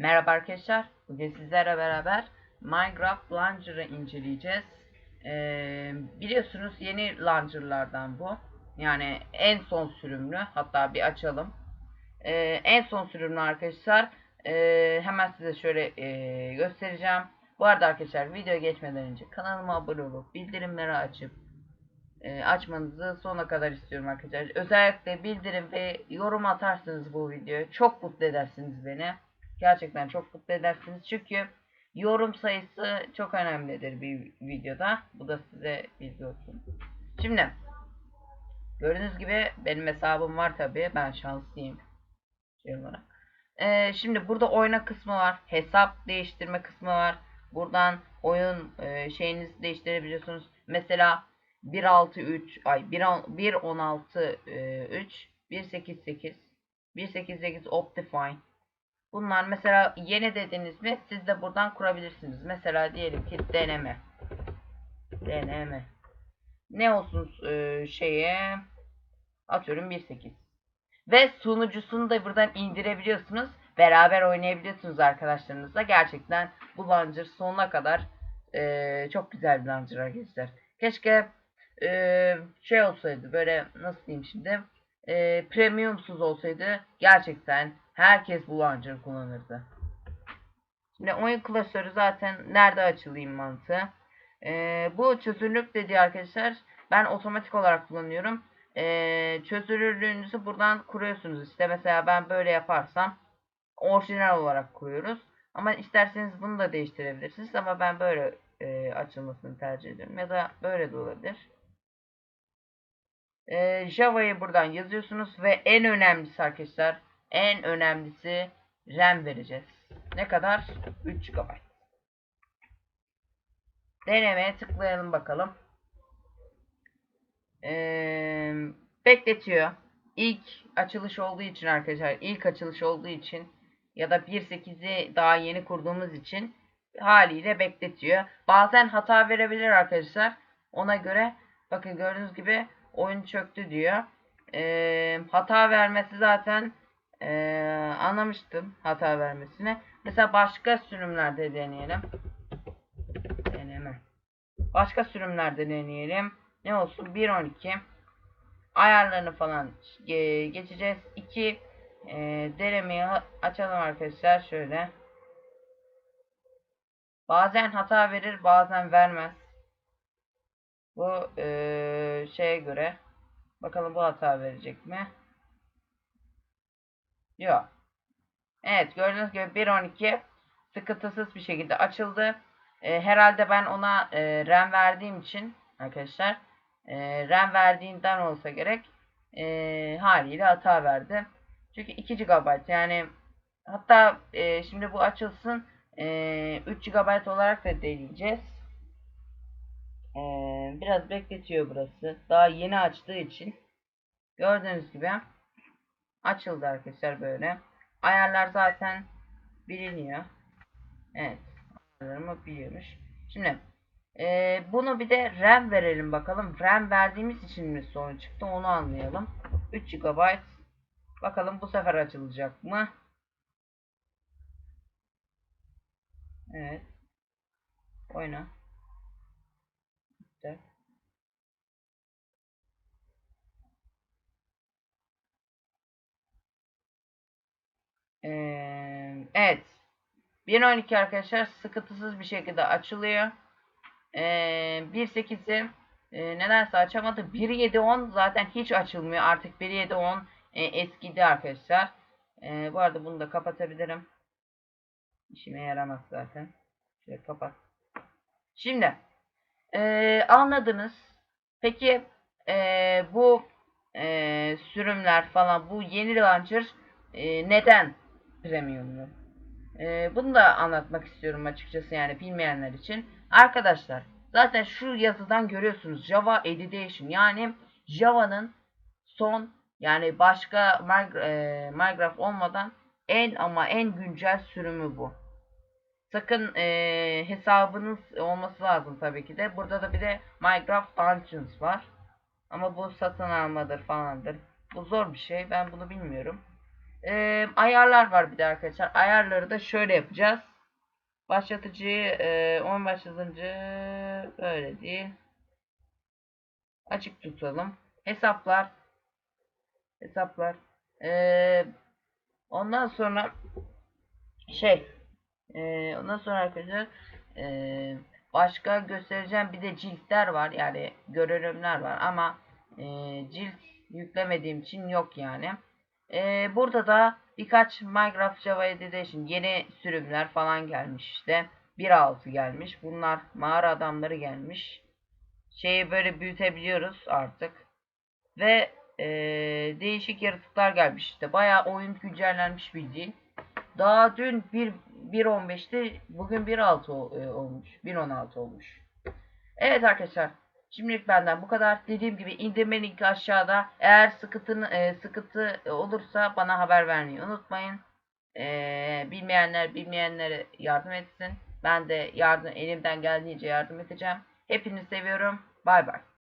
Merhaba arkadaşlar. Bugün sizlerle beraber Minecraft Launcher'ı inceleyeceğiz. Ee, biliyorsunuz yeni launcher'lardan bu. Yani en son sürümlü. Hatta bir açalım. Ee, en son sürümlü arkadaşlar. Ee, hemen size şöyle ee, göstereceğim. Bu arada arkadaşlar videoya geçmeden önce kanalıma abone olup bildirimleri açıp e, açmanızı sona kadar istiyorum arkadaşlar. Özellikle bildirim ve yorum atarsanız bu videoya çok mutlu edersiniz beni. Gerçekten çok mutlu edersiniz. Çünkü yorum sayısı çok önemlidir bir videoda. Bu da size bilgi olsun. Şimdi gördüğünüz gibi benim hesabım var tabi. Ben şanslıyım. Şey olarak. Ee, şimdi burada oyna kısmı var. Hesap değiştirme kısmı var. Buradan oyun e, şeyinizi değiştirebiliyorsunuz. Mesela 163 ay 116 3 188 188 Optifine Bunlar mesela yeni dediniz mi siz de buradan kurabilirsiniz. Mesela diyelim ki deneme. Deneme. Ne olsun e, şeye atıyorum 1.8. Ve sunucusunu da buradan indirebiliyorsunuz. Beraber oynayabiliyorsunuz arkadaşlarınızla. Gerçekten bu launcher sonuna kadar e, çok güzel bir launcher arkadaşlar. Keşke e, şey olsaydı böyle nasıl diyeyim şimdi e, premiumsuz olsaydı gerçekten herkes bu launcher kullanırdı. Şimdi oyun klasörü zaten nerede açılayım mantığı. E, bu çözünürlük dediği arkadaşlar ben otomatik olarak kullanıyorum. E, çözünürlüğünüzü buradan kuruyorsunuz. İşte mesela ben böyle yaparsam orijinal olarak kuruyoruz. Ama isterseniz bunu da değiştirebilirsiniz. Ama ben böyle e, açılmasını tercih ediyorum. Ya da böyle de olabilir. E, Java'yı buradan yazıyorsunuz ve en önemlisi arkadaşlar en önemlisi RAM vereceğiz. Ne kadar? 3 GB. Denemeye tıklayalım bakalım. Ee, bekletiyor. İlk açılış olduğu için arkadaşlar, ilk açılış olduğu için ya da 1.8'i daha yeni kurduğumuz için haliyle bekletiyor. Bazen hata verebilir arkadaşlar. Ona göre bakın gördüğünüz gibi oyun çöktü diyor. Ee, hata vermesi zaten ee, anlamıştım hata vermesini. Mesela başka sürümlerde deneyelim. Deneme. Başka sürümlerde deneyelim. Ne olsun? 1.12 ayarlarını falan e, geçeceğiz. 2 e, denemeyi açalım arkadaşlar. Şöyle. Bazen hata verir, bazen vermez. Bu e, şeye göre. Bakalım bu hata verecek mi? Yok. Evet gördüğünüz gibi 1.12 sıkıntısız bir şekilde açıldı. E, herhalde ben ona e, RAM verdiğim için arkadaşlar e, RAM verdiğinden olsa gerek e, haliyle hata verdi. Çünkü 2 GB yani hatta e, şimdi bu açılsın e, 3 GB olarak da deneyeceğiz. E, biraz bekletiyor burası. Daha yeni açtığı için gördüğünüz gibi açıldı arkadaşlar böyle. Ayarlar zaten biliniyor. Evet. Ayarlarımı biliyormuş. Şimdi e, bunu bir de RAM verelim bakalım. RAM verdiğimiz için mi sorun çıktı onu anlayalım. 3 GB. Bakalım bu sefer açılacak mı? Evet. Oyna. İşte. Ee, evet. 1.12 arkadaşlar sıkıntısız bir şekilde açılıyor. Ee, 1.8'i e, nedense açamadı. 1.7.10 zaten hiç açılmıyor. Artık 1.7.10 e, eskidi arkadaşlar. E, bu arada bunu da kapatabilirim. İşime yaramaz zaten. Şöyle kapat. Şimdi e, anladınız. Peki e, bu e, sürümler falan bu yeni launcher e, neden premiumlu? E, bunu da anlatmak istiyorum açıkçası yani bilmeyenler için. Arkadaşlar zaten şu yazıdan görüyorsunuz Java Edition yani Java'nın son yani başka Minecraft olmadan en ama en güncel sürümü bu. Sakın e, hesabınız olması lazım tabii ki de. Burada da bir de Minecraft Dungeons var. Ama bu satın almadır falandır. Bu zor bir şey. Ben bunu bilmiyorum. Ee, ayarlar var bir de arkadaşlar. Ayarları da şöyle yapacağız. Başlatıcıyı e, oyun başlatıcı böyle değil. Açık tutalım. Hesaplar. Hesaplar. Ee, ondan sonra şey ee, ondan sonra arkadaşlar ee, başka göstereceğim bir de ciltler var yani görünümler var ama ee, cilt yüklemediğim için yok yani. Ee, burada da birkaç Minecraft Java Edition yeni sürümler falan gelmiş işte. 1.6 gelmiş. Bunlar mağara adamları gelmiş. Şeyi böyle büyütebiliyoruz artık. Ve ee, değişik yaratıklar gelmiş işte. Bayağı oyun güncellenmiş bildiğin. Daha dün 1 1.15'ti. Bugün 1.6 ol- e, olmuş. 1.16 olmuş. Evet arkadaşlar. Şimdilik benden bu kadar. Dediğim gibi indirme linki aşağıda. Eğer sıkıntı, e, sıkıntı olursa bana haber vermeyi unutmayın. E, bilmeyenler bilmeyenlere yardım etsin. Ben de yardım elimden geldiğince yardım edeceğim. Hepinizi seviyorum. Bay bay.